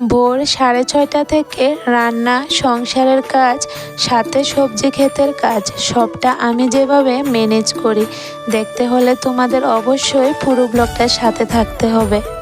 ভোর সাড়ে ছয়টা থেকে রান্না, সংসারের কাজ, সাথে সবজি ক্ষেতের কাজ, সবটা আমি যেভাবে ম্যানেজ করি। দেখতে হলে তোমাদের অবশ্যই পুরো ব্লগটার সাথে থাকতে হবে।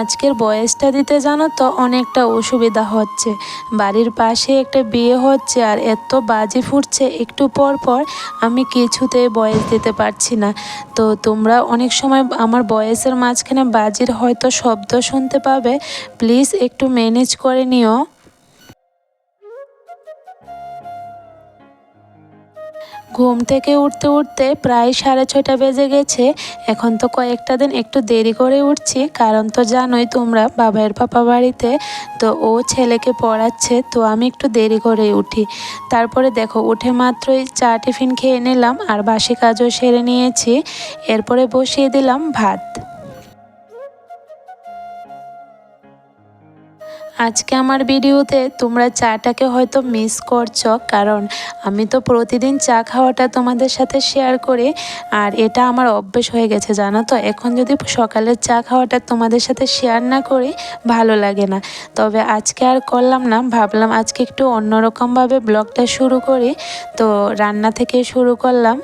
আজকের বয়সটা দিতে জানো তো অনেকটা অসুবিধা হচ্ছে। বাড়ির পাশে একটা বিয়ে হচ্ছে আর এত বাজি ফুটছে, একটু পর পর আমি কিছুতে বয়স দিতে পারছি না। তো তোমরা অনেক সময় আমার বয়সের মাঝখানে বাজির হয়তো শব্দ শুনতে পাবে, প্লিজ একটু ম্যানেজ করে নিও। ঘুম থেকে উঠতে উঠতে প্রায় সাড়ে ছয়টা বেজে গেছে। এখন তো কয়েকটা দিন একটু দেরি করে উঠছি, কারণ তো জানোই তোমরা বাবার পাপা বাড়িতে, তো ও ছেলেকে পড়াচ্ছে, তো আমি একটু দেরি করে উঠি। তারপরে দেখো, উঠে মাত্রই চা টিফিন খেয়ে নিলাম আর বাসি কাজও সেরে নিয়েছি। এরপরে বসিয়ে দিলাম ভাত। আজকে আমার ভিডিওতে তোমরা চাটাকে হয়তো মিস করছ, কারণ আমি তো প্রতিদিন চা খাওয়াটা তোমাদের সাথে শেয়ার করি, আর এটা আমার অভ্যেস হয়ে গেছে, জানো তো? এখন যদি সকালের চা খাওয়াটা তোমাদের সাথে শেয়ার না করি, ভালো লাগে না। তবে আজকে আর করলাম না, ভাবলাম আজকে একটু অন্যরকমভাবে ব্লগটা শুরু করি। তো রান্না থেকে শুরু করলাম।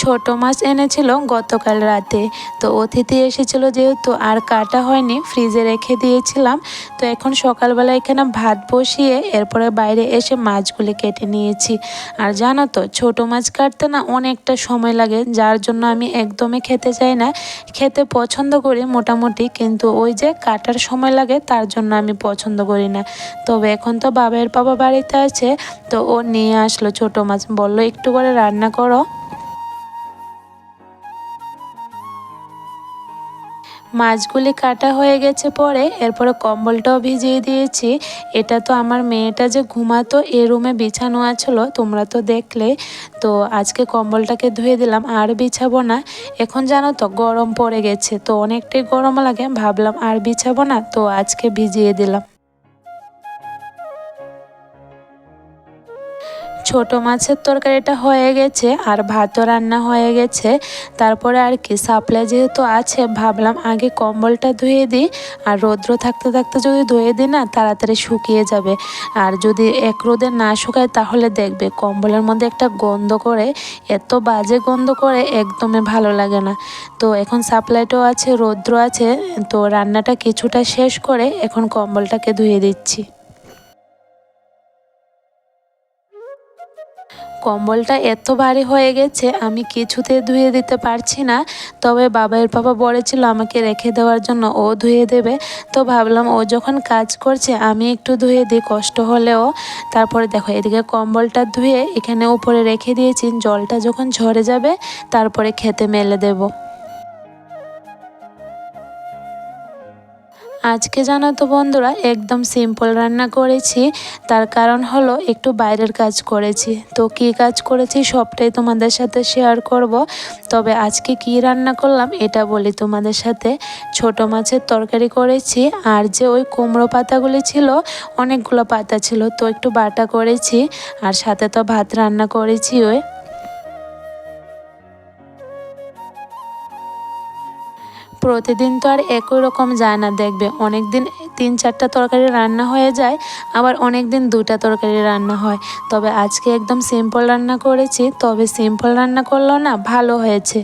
ছোট মাছ এনেছিল গতকাল রাতে। তো অতিথি এসেছিল যেহেতু আর কাটা হয়নি, ফ্রিজে রেখে দিয়েছিলাম। তো এখন সকালবেলা এখানে ভাত বসিয়ে এরপরে বাইরে এসে মাছগুলি কেটে নিয়েছি। আর জানো তো, ছোট মাছ কাটতে না অনেকটা সময় লাগে, যার জন্য আমি একদমই খেতে চাই না। খেতে পছন্দ করি মোটামুটি, কিন্তু ওই যে কাটার সময় লাগে, তার জন্য আমি পছন্দ করি না। তবে এখন তো বাবার বাবা বাড়িতে আছে, তো ও নিয়ে আসলো ছোট মাছ। বলল, একটু করে রান্না করো। মাছগুলি কাটা হয়ে গেছে পরে এরপরে কম্বলটাও ভিজিয়ে দিয়েছি। এটা তো আমার মেয়েটা যে ঘুমাতো, এ রুমে বিছানো আছিল, তোমরা তো দেখলে। তো আজকে কম্বলটাকে ধুয়ে দিলাম, আর বিছাবো না। এখন জানো তো, গরম পড়ে গেছে, তো অনেকটাই গরম লাগে, ভাবলাম আর বিছাবো না, তো আজকে ভিজিয়ে দিলাম। ছোট মাছের তরকারিটা হয়ে গেছে আর ভাতও রান্না হয়ে গেছে। তারপরে আর কি সাপ্লাই যেহেতু আছে, ভাবলাম আগে কম্বলটা ধুয়ে দিই। আর রৌদ্র থাকতে থাকতে যদি ধুয়ে দিই না, তাড়াতাড়ি শুকিয়ে যাবে। আর যদি এক রোদে না শুকায়, তাহলে দেখবে কম্বলের মধ্যে একটা গন্ধ করে, এত বাজে গন্ধ করে একদমই ভালো লাগে না। তো এখন সাপ্লাইটাও আছে, রৌদ্র আছে, তো রান্নাটা কিছুটা শেষ করে এখন কম্বলটাকে ধুয়ে দিচ্ছি। কম্বলটা এত ভারী হয়ে গেছে, আমি কিছুতে ধুয়ে দিতে পারছি না। তবে বাবাইয়ের বাবা বলেছিল আমাকে রেখে দেওয়ার জন্য ও ধুয়ে দেবে। তো ভাবলাম ও যখন কাজ করছে, আমি একটু ধুয়ে দিই, কষ্ট হলেও। তারপরে দেখো, এদিকে কম্বলটা ধুয়ে এখানে উপরে রেখে দিয়েছি, জলটা যখন ঝরে যাবে, তারপরে খেতে মেলে দেবো। আজকে জানো তো বন্ধুরা, একদম সিম্পল রান্না করেছি। তার কারণ হলো একটু বাইরের কাজ করেছি। তো কি কাজ করেছি সবটাই তোমাদের সাথে শেয়ার করব। তবে আজকে কি রান্না করলাম এটা বলি তোমাদের সাথে। ছোট মাছের তরকারি করেছি, আর যে ওই কুমড়ো পাতাগুলি ছিল, অনেকগুলো পাতা ছিল, তো একটু বাটা করেছি। আর সাথে তো ভাত রান্না করেছি ওই। প্রতিদিন তো আর একই রকম যায় না, দেখবে। অনেক দিন তিন চারটা তরকারি রান্না হয়ে যায়, আবার অনেক দিন দুটা তরকারি রান্না হয়। তবে আজকে একদম সিম্পল রান্না করেছি, তবে সিম্পল রান্না করলেও না ভালো হয়েছে।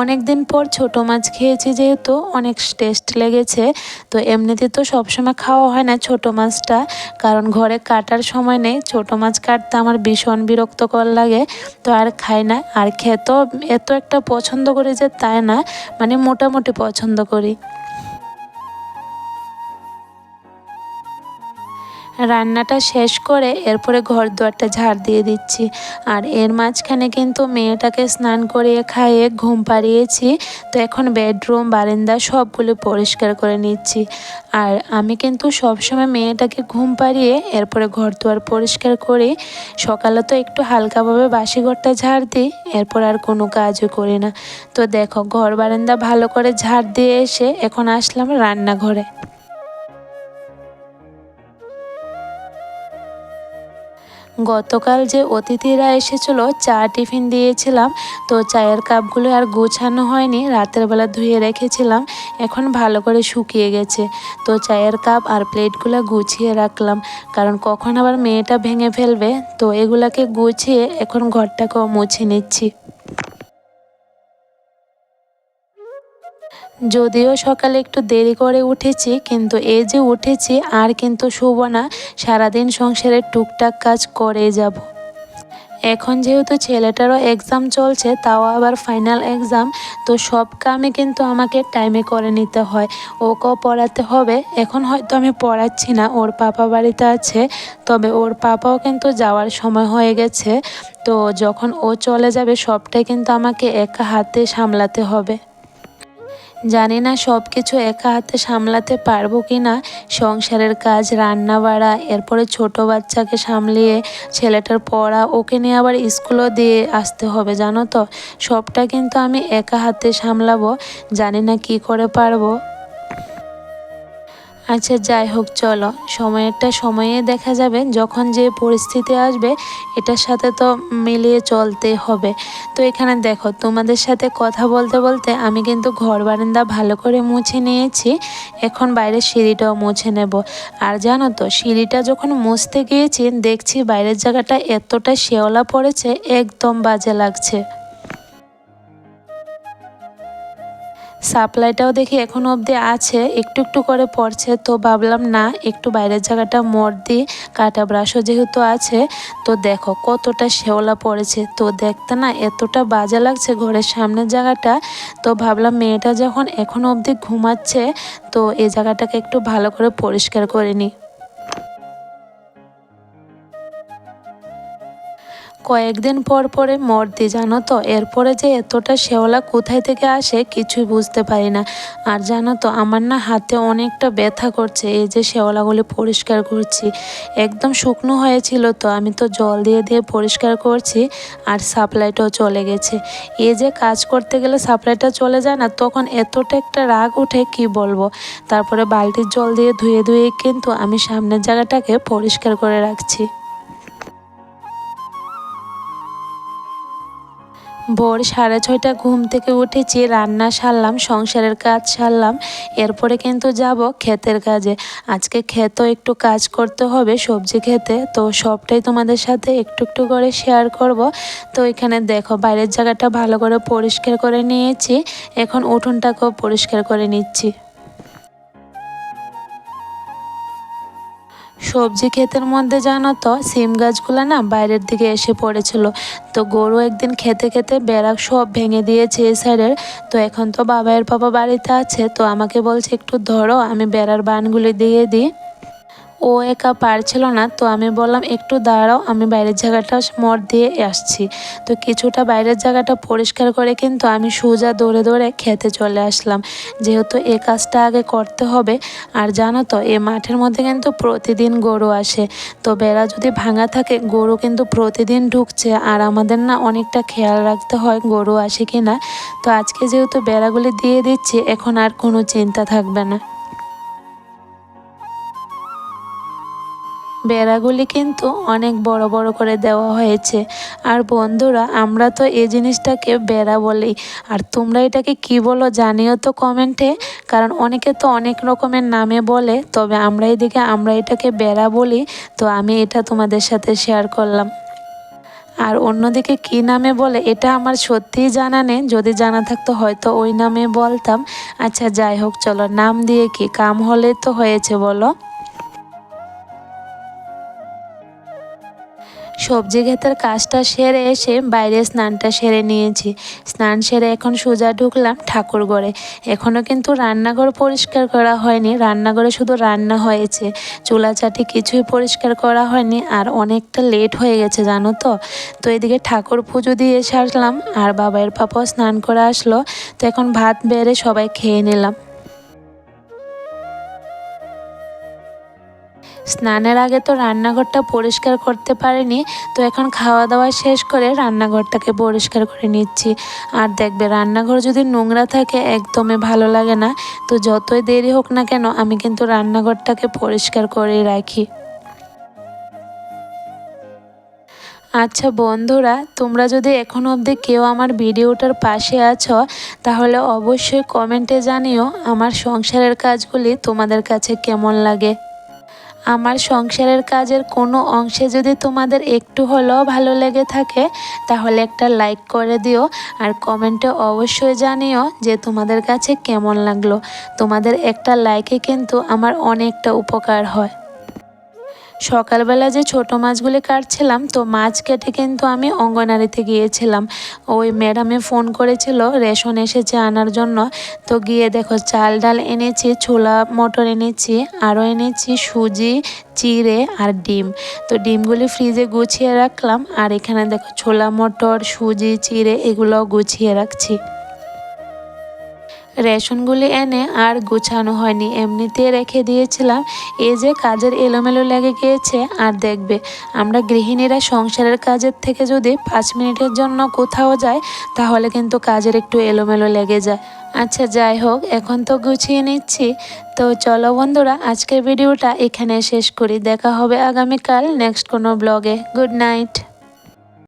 অনেক দিন পর ছোট মাছ খেয়েছি যেহেতু, অনেক টেস্ট লেগেছে। তো এমনিতে তো সবসময় খাওয়া হয় না ছোট মাছটা, কারণ ঘরে কাটার সময় নেই। ছোট মাছ কাটতে আমার ভীষণ বিরক্তকর লাগে, তো আর খাই না। আর খেতেও এত একটা পছন্দ করি যে তাই না মানে মোটামুটি পছন্দ করি। রান্নাটা শেষ করে এরপরে ঘর দুয়ারটা ঝাড় দিয়ে দিচ্ছি। আর এর মাঝখানে কিন্তু মেয়েটাকে স্নান করিয়ে খাইয়ে ঘুম পাড়িয়েছি। তো এখন বেডরুম, বারান্দা সবগুলো পরিষ্কার করে নিচ্ছি। আর আমি কিন্তু সবসময় মেয়েটাকে ঘুম পাড়িয়ে এরপরে ঘর দুয়ার পরিষ্কার করি। সকালে তো একটু হালকাভাবে বাসি ঘরটা ঝাড় দিই, এরপর আর কোনো কাজও করি না। তো দেখো, ঘর বারান্দা ভালো করে ঝাড় দিয়ে এসে এখন আসলাম রান্নাঘরে। গতকাল যে অতিথিরা এসেছিল, চা টিফিন দিয়েছিলাম। তো চায়ের কাপগুলো আর গোছানো হয়নি, রাতের বেলা ধুয়ে রেখেছিলাম। এখন ভালো করে শুকিয়ে গেছে। তো চায়ের কাপ আর প্লেটগুলো গুছিয়ে রাখলাম। কারণ কখন আবার মেয়েটা ভেঙে ফেলবে? তো এগুলাকে গুছিয়ে এখন ঘরটাকেও মুছে নিচ্ছি। যদিও সকালে একটু দেরি করে উঠেছি, কিন্তু এই যে উঠেছি আর কিন্তু শুভ না, সারাদিন সংসারের টুকটাক কাজ করে যাব। এখন যেহেতু ছেলেটারও এক্সাম চলছে, তাও আবার ফাইনাল এক্সাম তো সব কামে কিন্তু আমাকে টাইমে করে নিতে হয়। ওকেও পড়াতে হবে। এখন হয়তো আমি পড়াচ্ছি না, ওর পাপা বাড়িতে আছে, তবে ওর পাপাও কিন্তু যাওয়ার সময় হয়ে গেছে। তো যখন ও চলে যাবে, সবটাই কিন্তু আমাকে একা হাতে সামলাতে হবে। জানি না সব কিছু একা হাতে সামলাতে পারব কি না সংসারের কাজ রান্না বাড়া এরপরে ছোট বাচ্চাকে সামলিয়ে ছেলেটার পড়া, ওকে নিয়ে আবার স্কুলও দিয়ে আসতে হবে, জানো তো? সবটা কিন্তু আমি একা হাতে সামলাবো। জানি না কি করে পারব। আচ্ছা যাই হোক, চলো। সময়েরটা সময়ে দেখা যাবে। যখন যে পরিস্থিতি আসবে, এটার সাথে তো মিলিয়ে চলতে হবে। তো এখানে দেখো, তোমাদের সাথে কথা বলতে বলতে আমি কিন্তু ঘর বারান্দা ভালো করে মুছে নিয়েছি। এখন বাইরের সিঁড়িটাও মুছে নেব। আর জানো তো, সিঁড়িটা যখন মুছতে গিয়েছি, দেখছি বাইরের জায়গাটা এতটা শেওলা পড়েছে, একদম বাজে লাগছে। সাপ্লাইটাও দেখি এখনও অবধি আছে, একটু একটু করে পড়ছে, তো ভাবলাম না, একটু বাইরের জায়গাটা মর দিই, কাটা ব্রাশও যেহেতু আছে, তো দেখো কতটা শেওলা পড়েছে, তো দেখতে না এতটা বাজে লাগছে ঘরের সামনের জায়গাটা, তো ভাবলাম মেয়েটা যখন এখনও অবধি ঘুমাচ্ছে, তো এই জায়গাটাকে একটু ভালো করে পরিষ্কার করে নিই। কয়েকদিন পর পরে মর্দি জানো তো? এরপরে যে এতটা শেওলা কোথায় থেকে আসে কিছুই বুঝতে পারি না। আর জানো তো, আমার না হাতে অনেকটা ব্যথা করছে, এই যে শেওলাগুলি পরিষ্কার করছি। একদম শুকনো হয়েছিল তো, আমি তো জল দিয়ে দিয়ে পরিষ্কার করছি আর সাপ্লাইটাও চলে গেছে। এই যে কাজ করতে গেলে সাপ্লাইটা চলে যায় না, তখন এতটা একটা রাগ উঠে কি বলব? তারপরে বালতির জল দিয়ে ধুয়ে ধুয়ে কিন্তু আমি সামনের জায়গাটাকে পরিষ্কার করে রাখছি। ভোর সাড়ে ছয়টা ঘুম থেকে উঠেছি, রান্না সারলাম, সংসারের কাজ সারলাম, এরপরে কিন্তু যাব ক্ষেতের কাজে। আজকে ক্ষেতও একটু কাজ করতে হবে, সবজি খেতে, তো সবটাই তোমাদের সাথে একটু একটু করে শেয়ার করব। তো এখানে দেখো, বাইরের জায়গাটা ভালো করে পরিষ্কার করে নিয়েছি, এখন উঠোনটাকেও পরিষ্কার করে নিচ্ছি। সবজি ক্ষেতের মধ্যে জানো তো, সিম গাছগুলো না বাইরের দিকে এসে পড়েছিল। তো গরু একদিন খেতে খেতে বেড়া সব ভেঙে দিয়েছে এ সাইডের। তো এখন তো বাবাইয়ের বাবা বাড়িতে আছে, তো আমাকে বলছে, একটু ধরো, আমি বেড়ার বানগুলি দিয়ে দিই। ও একা পারছিল না, তো আমি বললাম, একটু দাঁড়াও, আমি বাইরের জায়গাটা মর দিয়ে আসছি। তো কিছুটা বাইরের জায়গাটা পরিষ্কার করে কিন্তু আমি সোজা দৌড়ে দৌড়ে খেতে চলে আসলাম। যেহেতু এ কাজটা আগে করতে হবে, আর জানো তো, এ মাঠের মধ্যে কিন্তু প্রতিদিন গরু আসে। তো বেড়া যদি ভাঙা থাকে, গরু কিন্তু প্রতিদিন ঢুকছে, আর আমাদের না অনেকটা খেয়াল রাখতে হয় গরু আসে কি না তো আজকে যেহেতু বেড়াগুলি দিয়ে দিচ্ছি, এখন আর কোনো চিন্তা থাকবে না। বেড়াগুলি কিন্তু অনেক বড় বড় করে দেওয়া হয়েছে। আর বন্ধুরা, আমরা তো এই জিনিসটাকে বেড়া বলি। আর তোমরা এটাকে কি বলো জানিও তো কমেন্টে। কারণ অনেকে তো অনেক রকমের নামে বলে, তবে আমরা এদিকে আমরা এটাকে বেড়া বলি, তো আমি এটা তোমাদের সাথে শেয়ার করলাম। আর অন্যদিকে কি নামে বলে, এটা আমার সত্যিই জানা নেই। যদি জানা থাকতো হয়তো ওই নামে বলতাম। আচ্ছা যাই হোক, চলো, নাম দিয়ে কি? কাম হলে তো হয়েছে, বলো। সবজি ক্ষেতের কাজটা সেরে এসে বাইরে স্নানটা সেরে নিয়েছি। স্নান সেরে এখন সোজা ঢুকলাম ঠাকুর ঘরে এখনও কিন্তু রান্নাঘর পরিষ্কার করা হয়নি, রান্নাঘরে শুধু রান্না হয়েছে। চুলা চাটি কিছুই পরিষ্কার করা হয়নি আর অনেকটা লেট হয়ে গেছে, জানো তো? তো এদিকে ঠাকুর পুজো দিয়ে এসে আসলাম আর বাবাইয়ের পাপাও স্নান করে আসলো। তো এখন ভাত বেড়ে সবাই খেয়ে নিলাম। স্নানের আগে তো রান্নাঘরটা পরিষ্কার করতে পারিনি, তো এখন খাওয়া দাওয়া শেষ করে রান্নাঘরটাকে পরিষ্কার করে নিচ্ছি। আর দেখবে রান্নাঘর যদি নোংরা থাকে, একদমই ভালো লাগে না। তো যতই দেরি হোক না কেন, আমি কিন্তু রান্নাঘরটাকে পরিষ্কার করেই রাখি। আচ্ছা বন্ধুরা, তোমরা যদি এখন অবধি কেউ আমার ভিডিওটার পাশে আছো, তাহলে অবশ্যই কমেন্টে জানিও আমার সংসারের কাজগুলি তোমাদের কাছে কেমন লাগে। আমার সংসারের কাজের কোনো অংশে যদি তোমাদের একটু হলেও ভালো লেগে থাকে, তাহলে একটা লাইক করে দিও। আর কমেন্টে অবশ্যই জানিও যে তোমাদের কাছে কেমন লাগল। তোমাদের একটা লাইকে কিন্তু আমার অনেকটা উপকার হয়। সকালবেলা যে ছোট মাছগুলি কাটছিলাম, তো মাছ কেটে কিন্তু আমি অঙ্গনারীতে গিয়েছিলাম। ওই ম্যাডামে ফোন করেছিল, রেশন এসেছে আনার জন্য। তো গিয়ে দেখো, চাল ডাল এনেছি, ছোলা মটর এনেছি, আরও এনেছি সুজি, চিড়ে আর ডিম। তো ডিমগুলি ফ্রিজে গুছিয়ে রাখলাম, আর এখানে দেখো ছোলা মটর, সুজি, চিড়ে এগুলোও গুছিয়ে রাখছি। রেশনগুলি এনে আর গুছানো হয়নি। এমনিতে রেখে দিয়েছিলাম এই যে কাজের এলোমেলো লেগে গিয়েছে, আর দেখবে, আমরা গৃহিণীরা সংসারের কাজের থেকে যদি পাঁচ মিনিটের জন্য কোথাও যায় তাহলে কিন্তু কাজের একটু এলোমেলো লেগে যায়। আচ্ছা যাই হোক, এখন তো গুছিয়ে নিচ্ছি। তো চলো বন্ধুরা, আজকের ভিডিওটা এখানে শেষ করি। দেখা হবে আগামীকাল নেক্সট কোনো ব্লগে। Good night.